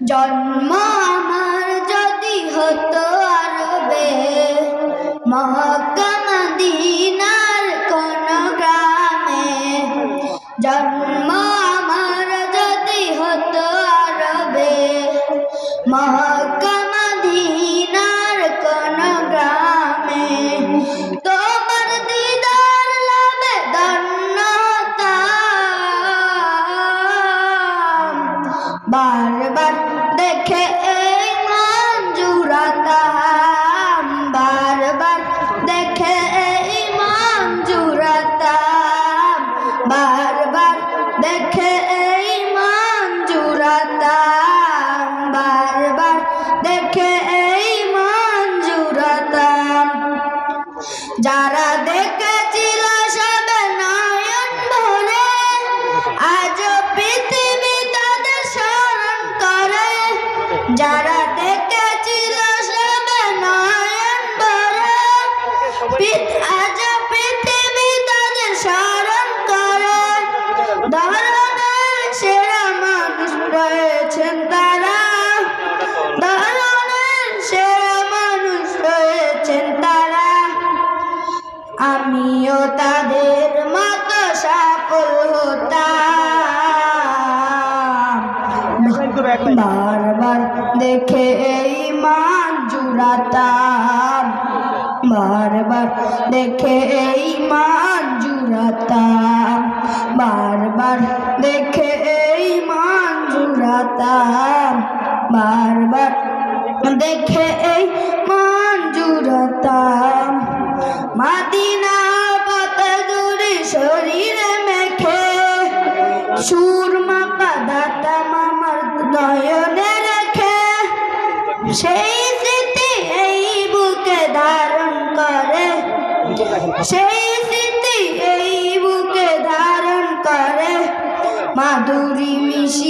জন্ম আমার যদি হতো আরবে মহক্কা মদিনার কোন গ্রামে। জন্ম আমার যদি হতো আরবে মহক্কা মদিনার কোন গ্রামে। তোমার দিদার লাভে ধন্যতা বারবার যারা দেখেছিল সব নয়ন ভরে আজ পৃথিবী তাদের স্মরণ করে। যারা আমিও তাদের মতো সফল হতাম। বারবার দেখে এই মান জুড়াতাম। বারবার দেখে এই মান জুড়াতাম। বারবার দেখে এই মান জুড়াতাম। বারবার দেখে এই মান সুরমা কাদাতাম আমার নয়নে রেখে, সেই স্মৃতি এই বুকে ধারণ করে। সেই স্মৃতি এই বুকে ধারণ করে। মাধুরী মিশিয়ে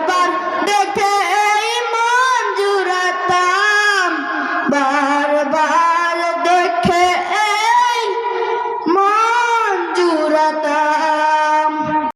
দেখে